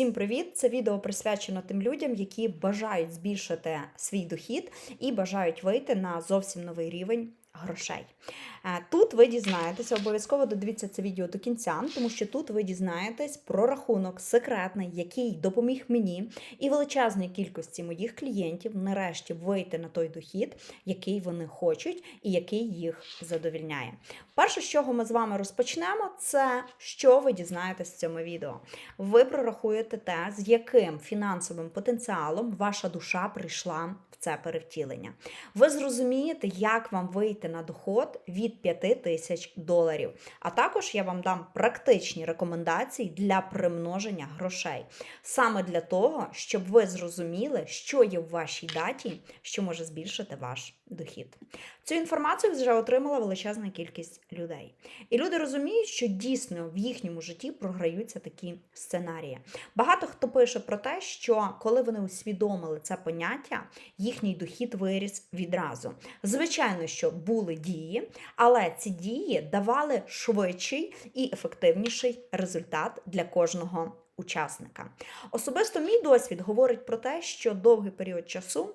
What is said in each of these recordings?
Всім привіт! Це відео присвячено тим людям, які бажають збільшити свій дохід і бажають вийти на зовсім новий рівень грошей. Е, Тут ви дізнаєтеся, обов'язково додивіться це відео до кінця, тому що тут ви дізнаєтесь про рахунок секретний, який допоміг мені і величезній кількості моїх клієнтів нарешті вийти на той дохід, який вони хочуть і який їх задовільняє. Перше, з чого ми з вами розпочнемо, це що ви дізнаєтесь в цьому відео. Ви прорахуєте те, з яким фінансовим потенціалом ваша душа прийшла в це перевтілення. Ви зрозумієте, як вам вийти на доход від 5 тисяч доларів. А також я вам дам практичні рекомендації для примноження грошей. Саме для того, щоб ви зрозуміли, що є в вашій даті, що може збільшити ваш дохід. Цю інформацію вже отримала величезна кількість людей. І люди розуміють, що дійсно в їхньому житті програються такі сценарії. Багато хто пише про те, що коли вони усвідомили це поняття, їхній дохід виріс відразу. Звичайно, що були дії, але ці дії давали швидший і ефективніший результат для кожного учасника. Особисто мій досвід говорить про те, що довгий період часу.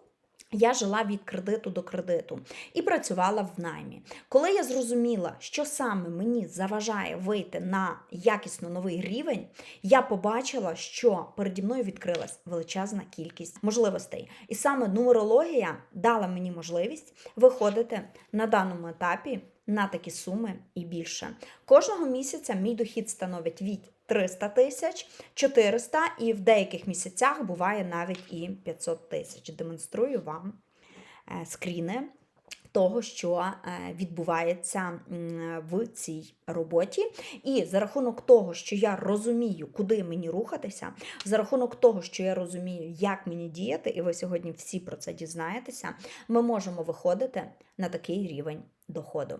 Я жила від кредиту до кредиту і працювала в наймі. Коли я зрозуміла, що саме мені заважає вийти на якісно новий рівень, я побачила, що переді мною відкрилась величезна кількість можливостей. І саме нумерологія дала мені можливість виходити на даному етапі на такі суми і більше. Кожного місяця мій дохід становить від 300 тисяч, 400 і в деяких місяцях буває навіть і 500 тисяч. Демонструю вам е, скріни того, що е, відбувається в цій роботі. І за рахунок того, що я розумію, куди мені рухатися, за рахунок того, що я розумію, як мені діяти, і ви сьогодні всі про це дізнаєтеся, ми можемо виходити на такий рівень доходу.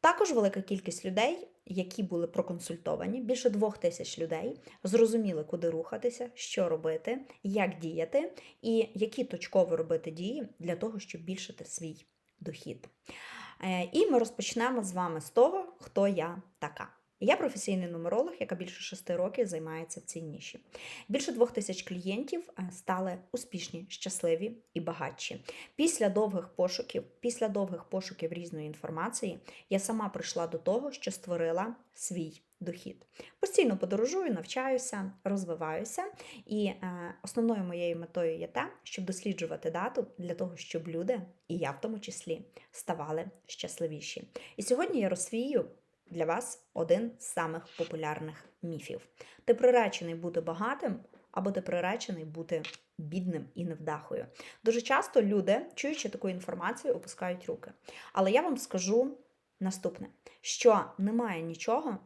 Також велика кількість людей, які були проконсультовані, більше двох тисяч людей, зрозуміли, куди рухатися, що робити, як діяти, і які точково робити дії для того, щоб більшити свій дохід. Е, І ми розпочнемо з вами з того, хто я така. Я професійний нумеролог, яка більше шести років займається в цій ніші. Більше двох тисяч клієнтів е, стали успішні, щасливі і багатші. Після довгих пошуків, після довгих пошуків різної інформації, я сама прийшла до того, що створила свій дохід. Постійно подорожую, навчаюся, розвиваюся. І е, основною моєю метою є те, щоб досліджувати дату для того, щоб люди, і я в тому числі, ставали щасливіші. І сьогодні я розсвію для вас один з самих популярних міфів. Ти приречений бути багатим, або ти приречений бути бідним і невдахою. Дуже часто люди, чуючи таку інформацію, опускають руки. Але я вам скажу наступне: що немає нічого.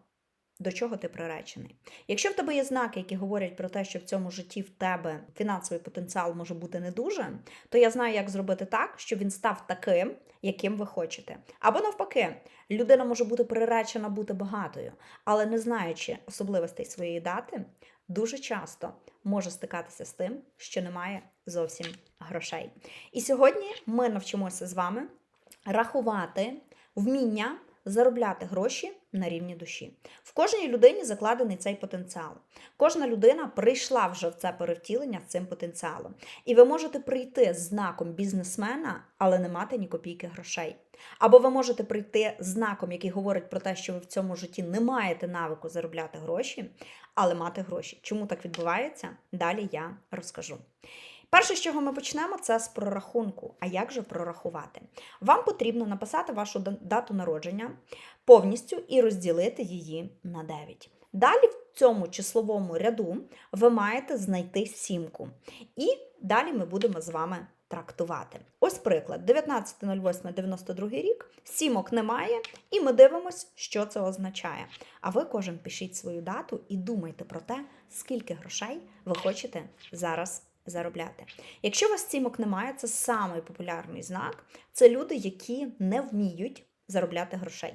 До чого ти приречений? Якщо в тебе є знаки, які говорять про те, що в цьому житті в тебе фінансовий потенціал може бути не дуже, то я знаю, як зробити так, щоб він став таким, яким ви хочете. Або навпаки, людина може бути приречена бути багатою, але не знаючи особливостей своєї дати, дуже часто може стикатися з тим, що немає зовсім грошей. І сьогодні ми навчимося з вами рахувати вміння заробляти гроші на рівні душі. В кожній людині закладений цей потенціал. Кожна людина прийшла вже в це перевтілення з цим потенціалом. І ви можете прийти з знаком бізнесмена, але не мати ні копійки грошей. Або ви можете прийти з знаком, який говорить про те, що ви в цьому житті не маєте навику заробляти гроші, але мати гроші. Чому так відбувається? Далі я розкажу. Перше, з чого ми почнемо, це з прорахунку. А як же прорахувати? Вам потрібно написати вашу дату народження повністю і розділити її на 9. Далі в цьому числовому ряду ви маєте знайти сімку. І далі ми будемо з вами трактувати. Ось приклад: 19.08.92 рік, сімок немає, і ми дивимося, що це означає. А ви кожен пишіть свою дату і думайте про те, скільки грошей ви хочете зараз заробляти. Якщо у вас цімок немає, це самий популярний знак. Це люди, які не вміють заробляти грошей.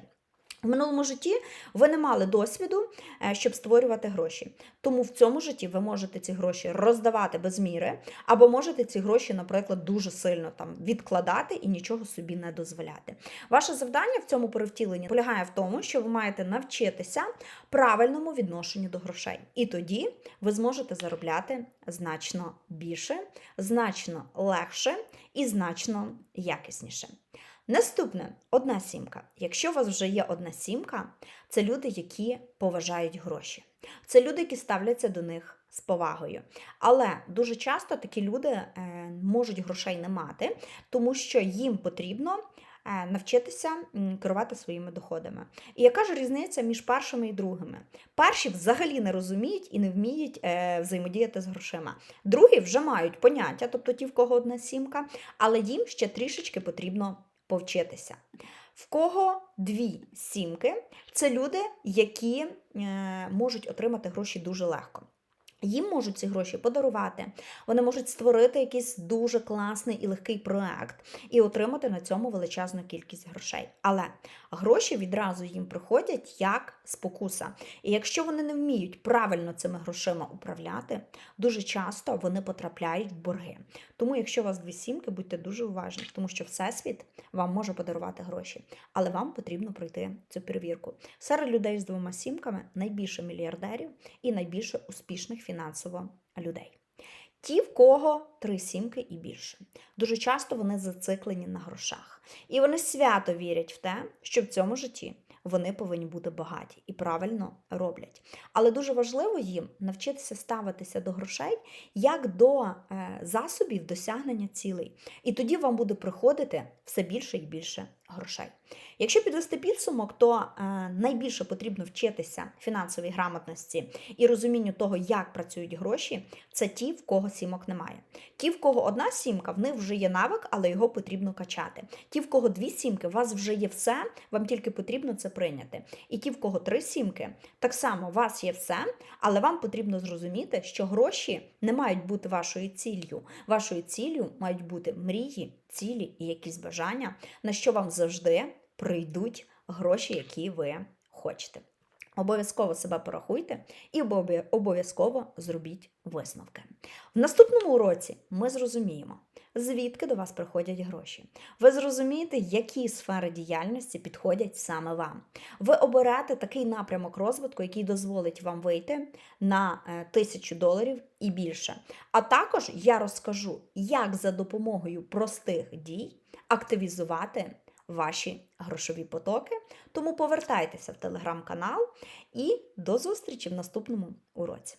В минулому житті ви не мали досвіду, е, щоб створювати гроші. Тому в цьому житті ви можете ці гроші роздавати без міри, або можете ці гроші, наприклад, дуже сильно там відкладати і нічого собі не дозволяти. Ваше завдання в цьому перевтіленні полягає в тому, що ви маєте навчитися правильному відношенню до грошей. І тоді ви зможете заробляти значно більше, значно легше і значно якісніше. Наступне одна сімка. Якщо у вас вже є одна сімка, це люди, які поважають гроші. Це люди, які ставляться до них з повагою. Але дуже часто такі люди е, можуть грошей не мати, тому що їм потрібно. е, Навчитися керувати своїми доходами. І яка ж різниця між першими і другими? Перші взагалі не розуміють і не вміють е, взаємодіяти з грошима. Другі вже мають поняття, тобто ті, в кого одна сімка, але їм ще трішечки потрібно повчитися. В кого дві сімки це люди, які е, можуть отримати гроші дуже легко. Їм можуть ці гроші подарувати, вони можуть створити якийсь дуже класний і легкий проект і отримати на цьому величезну кількість грошей. Але гроші відразу їм приходять як спокуса. І якщо вони не вміють правильно цими грошима управляти, дуже часто вони потрапляють в борги. Тому, якщо у вас дві сімки, будьте дуже уважні, тому що Всесвіт вам може подарувати гроші, але вам потрібно пройти цю перевірку. Серед людей з двома сімками найбільше мільярдерів і найбільше успішних фінансово людей. Ті, в кого три сімки і більше. Дуже часто вони зациклені на грошах. І вони свято вірять в те, що в цьому житті вони повинні бути багаті і правильно роблять. Але дуже важливо їм навчитися ставитися до грошей як до е, засобів досягнення цілей. І тоді вам буде приходити все більше і більше грошей. Якщо підвести підсумок, то е, найбільше потрібно вчитися фінансовій грамотності і розумінню того, як працюють гроші, це ті, в кого сімок немає. Ті, в кого одна сімка, в них вже є навик, але його потрібно качати. Ті, в кого дві сімки, у вас вже є все, вам тільки потрібно це прийняти. І ті, в кого три сімки, так само у вас є все, але вам потрібно зрозуміти, що гроші не мають бути вашою ціллю. Вашою ціллю мають бути мрії, цілі і якісь бажання, на що вам завжди прийдуть гроші, які ви хочете. Обов'язково себе порахуйте і обов'язково зробіть висновки. В наступному уроці ми зрозуміємо, звідки до вас приходять гроші. Ви зрозумієте, які сфери діяльності підходять саме вам. Ви оберете такий напрямок розвитку, який дозволить вам вийти на е, тисячу доларів і більше. А також я розкажу, як за допомогою простих дій активізувати ваші грошові потоки. Тому повертайтеся в телеграм-канал і до зустрічі в наступному уроці.